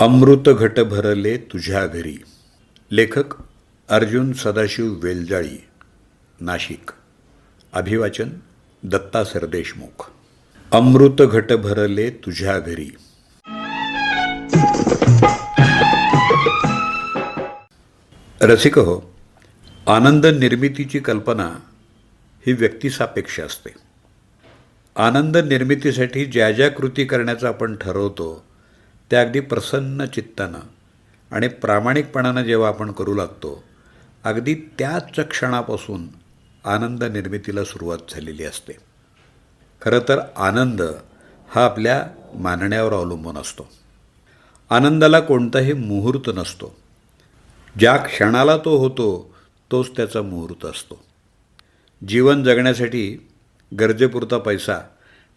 अमृत घट भरले तुझ्या घरी. लेखक अर्जुन सदाशिव वेलजाळी. नाशिक. अभिवाचन दत्ता सरदेशमुख. अमृत घट भरले तुझ्या घरी. रसिक हो आनंद निर्मितीची कल्पना ही व्यक्तिसापेक्ष असते. आनंद निर्मितीसाठी ज्या ज्या कृती करण्याचं आपण ठरवतो त्या अगदी प्रसन्न चित्तानं आणि प्रामाणिकपणानं जेव्हा आपण करू लागतो अगदी त्याच क्षणापासून आनंद निर्मितीला सुरुवात झालेली असते. खरं तर आनंद हा आपल्या मानण्यावर अवलंबून असतो. आनंदाला कोणताही मुहूर्त नसतो. ज्या क्षणाला तो होतो तोच त्याचा मुहूर्त असतो. जीवन जगण्यासाठी गरजेपुरता पैसा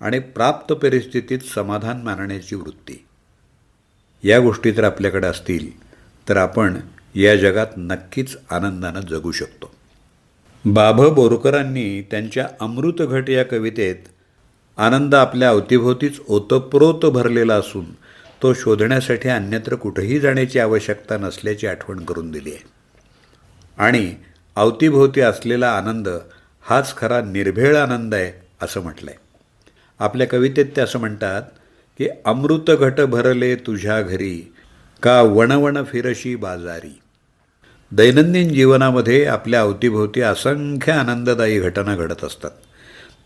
आणि प्राप्त परिस्थितीत समाधान मानण्याची वृत्ती. या गोष्टी जर आपल्याकडे असतील तर आपण या जगात नक्कीच आनंदानं जगू शकतो. बाभ बोरकरांनी त्यांच्या अमृतघट या कवितेत आनंद आपल्या अवतीभोवतीच ओतप्रोत भरलेला असून तो शोधण्यासाठी अन्यत्र कुठेही जाण्याची आवश्यकता नसल्याची आठवण करून दिली आहे. आणि अवतीभोवती असलेला आनंद हाच खरा निर्भेळ आनंद आहे असं म्हटलं आहे आपल्या कवितेत ते असं म्हणतात की अमृत घट भरले तुझ्या घरी का वणवण फिरशी बाजारी. दैनंदिन जीवनामध्ये आपल्या अवतीभोवती असंख्य आनंददायी घटना घडत असतात.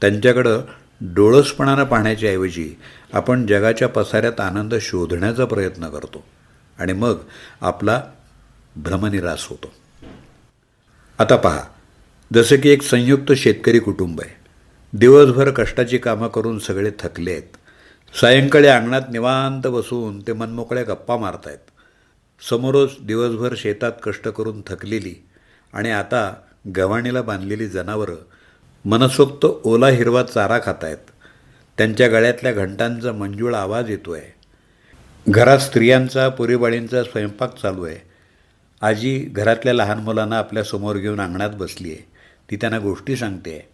त्यांच्याकडं डोळसपणानं पाहण्याच्या ऐवजी आपण जगाच्या पसाऱ्यात आनंद शोधण्याचा प्रयत्न करतो आणि मग आपला भ्रमनिरास होतो. आता पहा जसं की एक संयुक्त शेतकरी कुटुंब आहे. दिवसभर कष्टाची कामं करून सगळे थकले आहेत सायंकाळी अंगणात निवांत बसून ते मनमोकळ्या गप्पा मारतायत. समोरच दिवसभर शेतात कष्ट करून थकलेली आणि आता गव्हाणीला बांधलेली जनावरं मनसोक्त ओला हिरवा चारा खातायत. त्यांच्या गळ्यातल्या घंटांचा मंजूळ आवाज येतो आहे घरात स्त्रियांचा पुरीबाळींचा स्वयंपाक चालू आहे. आजी घरातल्या लहान मुलांना आपल्यासमोर घेऊन अंगणात बसली आहे ती त्यांना गोष्टी सांगते आहे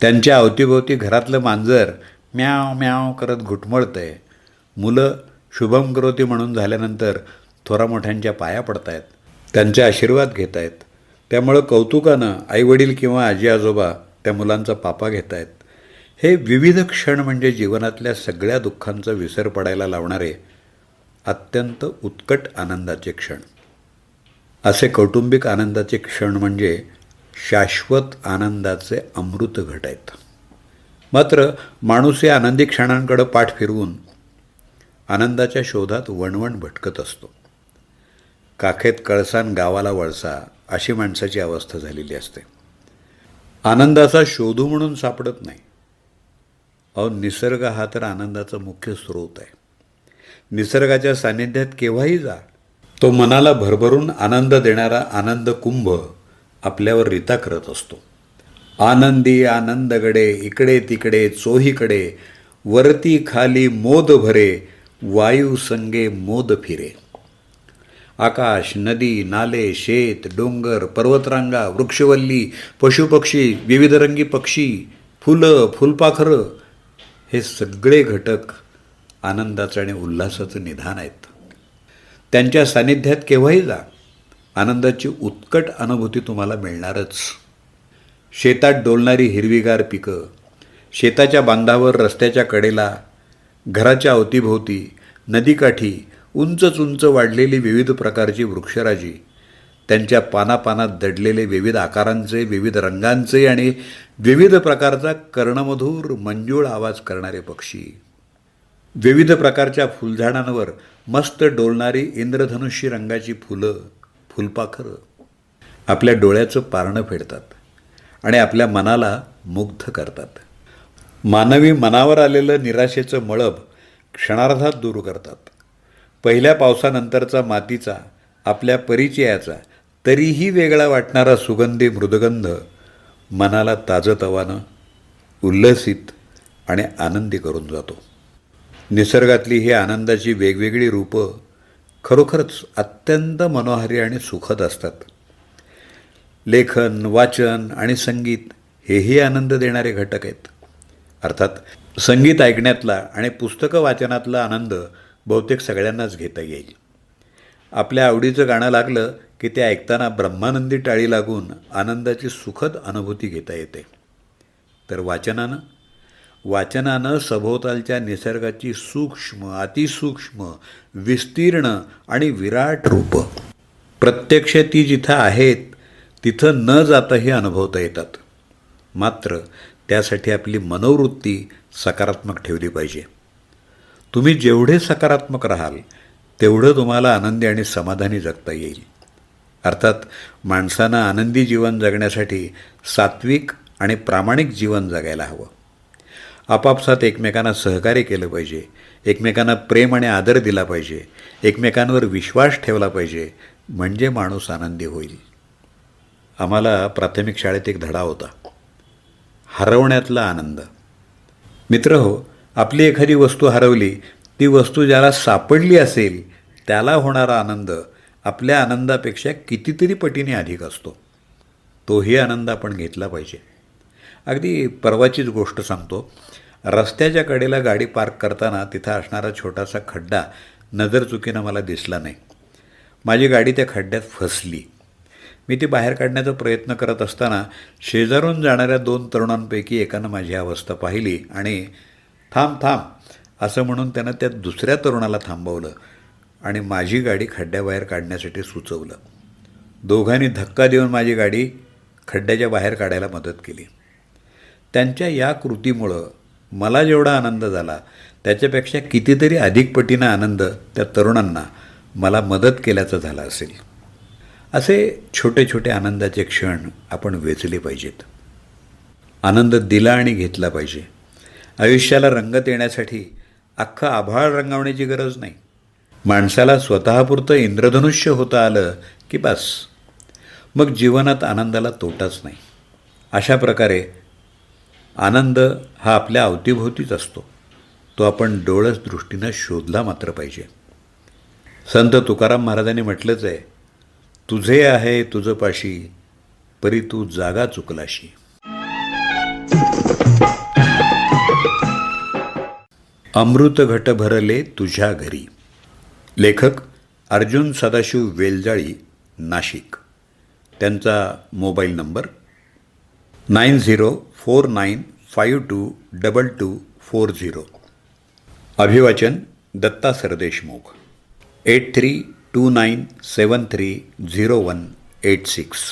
त्यांच्या अवतीभोवती घरातलं मांजर म्याव म्याव करत घुटमळतं आहे मुलं शुभम करोती म्हणून झाल्यानंतर थोरा मोठ्यांच्या पाया पडतायत. त्यांचे आशीर्वाद घेत आहेत त्यामुळं कौतुकानं आईवडील किंवा आजी आजोबा त्या मुलांचा पापा घेत आहेत हे विविध क्षण म्हणजे जीवनातल्या सगळ्या दुःखांचा विसर पडायला लावणारे अत्यंत उत्कट आनंदाचे क्षण. असे कौटुंबिक आनंदाचे क्षण म्हणजे शाश्वत आनंदाचे अमृत घट आहेत. मात्र माणूस या आनंदी क्षणांकडं पाठ फिरवून आनंदाच्या शोधात वणवण भटकत असतो. काखेत कळसान गावाला वळसा अशी माणसाची अवस्था झालेली असते. आनंदाचा शोधू म्हणून सापडत नाही. अहो निसर्ग हा तर आनंदाचा मुख्य स्रोत आहे. निसर्गाच्या सान्निध्यात केव्हाही जा. तो मनाला भरभरून आनंद देणारा आनंद कुंभ आपल्यावर रिता करत असतो. आनंदी आनंदगडे इकडे तिकडे चोहीकडे वरती खाली मोद भरे वायू संगे मोद फिरे. आकाश नदी नाले शेत डोंगर पर्वतरांगा वृक्षवल्ली पशुपक्षी विविधरंगी पक्षी फुलं फुलपाखरं हे सगळे घटक आनंदाचं आणि उल्हासाचं निधान आहेत. त्यांच्या सान्निध्यात केव्हाही जा आनंदाची उत्कट अनुभूती तुम्हाला मिळणारच. शेतात डोलणारी हिरवीगार पिकं शेताच्या बांधावर रस्त्याच्या कडेला घराच्या अवतीभोवती नदीकाठी उंचच उंच वाढलेली विविध प्रकारची वृक्षराजी त्यांच्या पानापानात दडलेले विविध आकारांचे विविध रंगांचे आणि विविध प्रकारचा कर्णमधूर मंजूळ आवाज करणारे पक्षी. विविध प्रकारच्या फुलझाडांवर मस्त डोलणारी इंद्रधनुष्य रंगाची फुलं फुलपाखरं. आपल्या डोळ्याचं पारणं फेडतात. आणि आपल्या मनाला मुग्ध करतात. मानवी मनावर आलेलं निराशेचं मळब क्षणार्धात दूर करतात. पहिल्या पावसानंतरचा मातीचा आपल्या परिचयाचा तरीही वेगळा वाटणारा सुगंधी मृदगंध मनाला ताजतवानं उल्लसित आणि आनंदी करून जातो. निसर्गातली ही आनंदाची वेगवेगळी रूपं खरोखरच अत्यंत मनोहारी आणि सुखद असतात. लेखन वाचन आणि संगीत हेही आनंद देणारे घटक आहेत. अर्थात संगीत ऐकण्यातला आणि पुस्तकं वाचनातला आनंद बहुतेक सगळ्यांनाच घेता येईल. आपल्या आवडीचं गाणं लागलं की ते ऐकताना ब्रह्मानंदी टाळी लागून आनंदाची सुखद अनुभूती घेता येते. तर वाचनानं? वाचनानं सभोवतालच्या निसर्गाची सूक्ष्म अतिसूक्ष्म विस्तीर्ण आणि विराट रूपं. प्रत्यक्ष ती जिथं आहेत तिथं न जाताही अनुभवता येतात. मात्र त्यासाठी आपली मनोवृत्ती सकारात्मक ठेवली पाहिजे. तुम्ही जेवढे सकारात्मक राहाल तेवढं तुम्हाला आनंदी आणि समाधानी जगता येईल. अर्थात माणसानं आनंदी जीवन जगण्यासाठी सात्विक आणि प्रामाणिक जीवन जगायला हवं. आपापसात एकमेकांना सहकार्य केलं पाहिजे एकमेकांना प्रेम आणि आदर दिला पाहिजे एकमेकांवर विश्वास ठेवला पाहिजे म्हणजे माणूस आनंदी होईल. आम्हाला प्राथमिक शाळेत एक धडा होता. हरवण्यातला आनंद. मित्र हो आपली एखादी वस्तू हरवली ती वस्तू ज्याला सापडली असेल त्याला होणारा आनंद आपल्या आनंदापेक्षा कितीतरी पटीने अधिक असतो. तोही आनंद आपण घेतला पाहिजे. अगदी परवाचीच गोष्ट सांगतो. रस्त्याच्या कडेला गाडी पार्क करताना तिथं असणारा छोटासा खड्डा नजरचुकीनं मला दिसला नाही. माझी गाडी त्या खड्ड्यात फसली. मी ती बाहेर काढण्याचा प्रयत्न करत असताना शेजारून जाणाऱ्या दोन तरुणांपैकी एकानं माझी अवस्था पाहिली आणि थांब थांब असं म्हणून त्यानं त्या दुसऱ्या तरुणाला थांबवलं आणि माझी गाडी खड्ड्याबाहेर काढण्यासाठी सुचवलं. दोघांनी धक्का देऊन माझी गाडी खड्ड्याच्या बाहेर काढायला मदत केली. त्यांच्या या कृतीमुळं मला जेवढा आनंद झाला त्याच्यापेक्षा कितीतरी अधिक पटीनं आनंद त्या तरुणांना मला मदत केल्याचा झाला असेल. असे छोटे छोटे आनंदाचे क्षण आपण वेचले पाहिजेत. आनंद दिला आणि घेतला पाहिजे. आयुष्याला रंगत येण्यासाठी अख्खं आभाळ रंगवण्याची गरज नाही. माणसाला स्वतःपुरतं इंद्रधनुष्य होता आलं की बस. मग जीवनात आनंदाला तोटाच नाही. अशा प्रकारे आनंद हा आपल्या अवतीभोवतीच असतो. तो आपण डोळस दृष्टीनं शोधला मात्र पाहिजे. संत तुकाराम महाराजांनी म्हटलंच आहे तुझे आहे तुझं पाशी परी तू जागा चुकलाशी. अमृत घट भरले तुझ्या घरी. लेखक अर्जुन सदाशिव वेलजाळी नाशिक. त्यांचा mobile number nine zero four nine five two double two four zero. अभिवाचन Datta Sardeshmukh. Eight three two nine seven three zero one eight six